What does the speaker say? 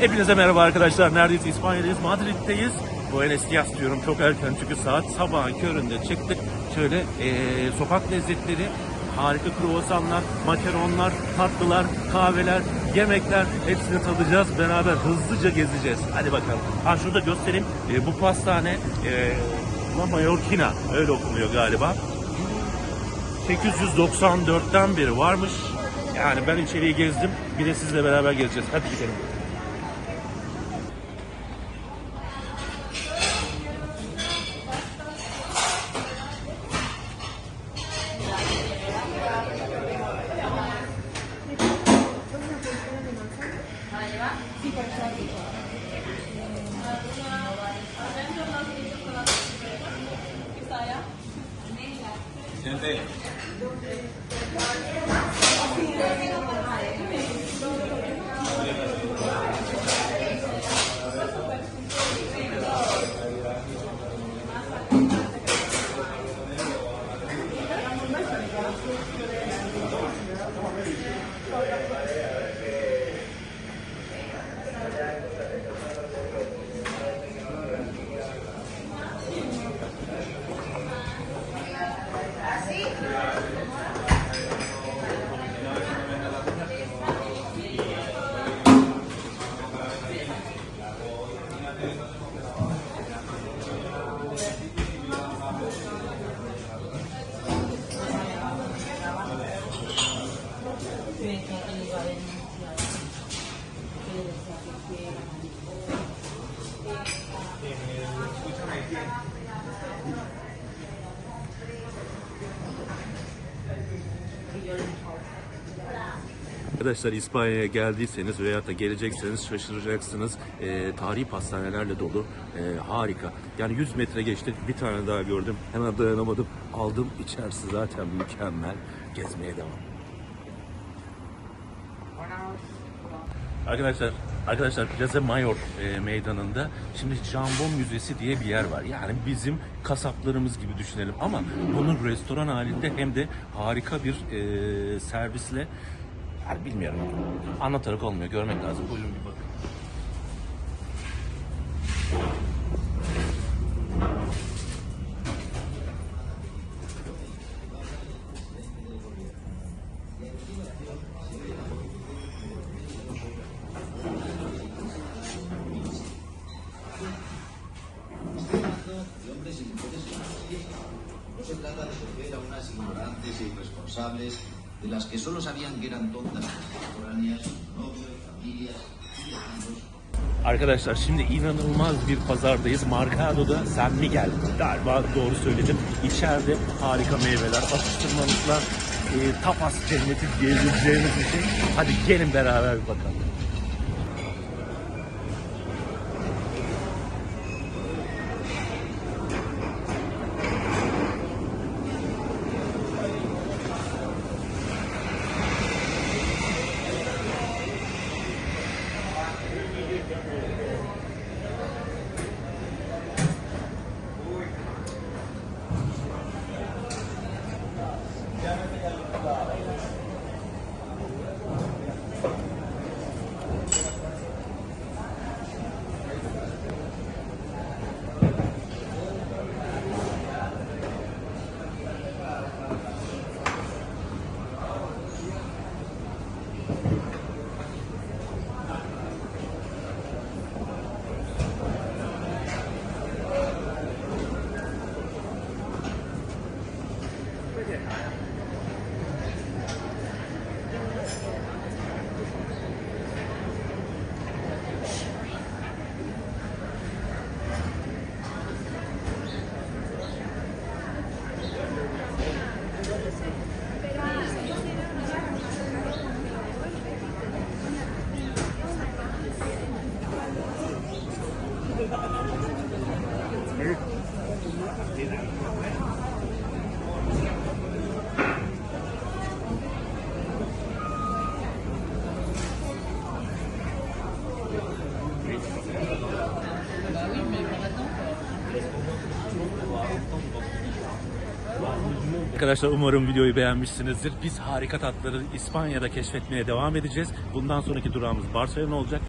Hepinize merhaba arkadaşlar. Neredeyiz? İspanya'dayız. Madrid'deyiz. Buenos Dias diyorum çok erken çünkü saat sabahın köründe çıktık. Şöyle eee, sokak lezzetleri, harika kruvasanlar, makaronlar, tatlılar, kahveler, yemekler hepsini tadacağız. Beraber hızlıca gezeceğiz. Hadi bakalım. Ha şurada göstereyim. Eee, bu pastane eee La Mallorquina öyle okunuyor galiba. 894'ten beri varmış. Yani ben içeriği gezdim. Bir de sizle beraber gezeceğiz. Hadi gidelim. Amém. Arkadaşlar İspanya'ya geldiyseniz veya da gelecekseniz şaşıracaksınız. Ee, tarihi pastanelerle dolu. Ee, harika. Yani 100 metre geçtik. Bir tane daha gördüm. Hemen dayanamadım. Aldım. İçerisi zaten mükemmel. Gezmeye devam. Arkadaşlar, arkadaşlar Plaza Mayor e, meydanında şimdi Jambon Müzesi diye bir yer var. Yani bizim kasaplarımız gibi düşünelim ama bunun restoran halinde hem de harika bir e, servisle yani bilmiyorum anlatarak olmuyor. Görmek lazım. Buyurun bir bakın. De hombres y mujeres. No se trata de coger a unas ignorantes e irresponsables de las que solo sabían que eran tontas contemporáneas, novios, familias y vecinos Arkadaşlar şimdi inanılmaz bir pazardayız. Marcado'da San Miguel. Galiba doğru söyleyeceğim. İçeride harika meyveler, atıştırmalıklar, e, tapas cenneti diyebileceğimiz bir şey. Hadi gelin beraber bir bakalım. Arkadaşlar umarım videoyu beğenmişsinizdir. Biz harika tatları İspanya'da keşfetmeye devam edeceğiz. Bundan sonraki durağımız Barcelona olacak.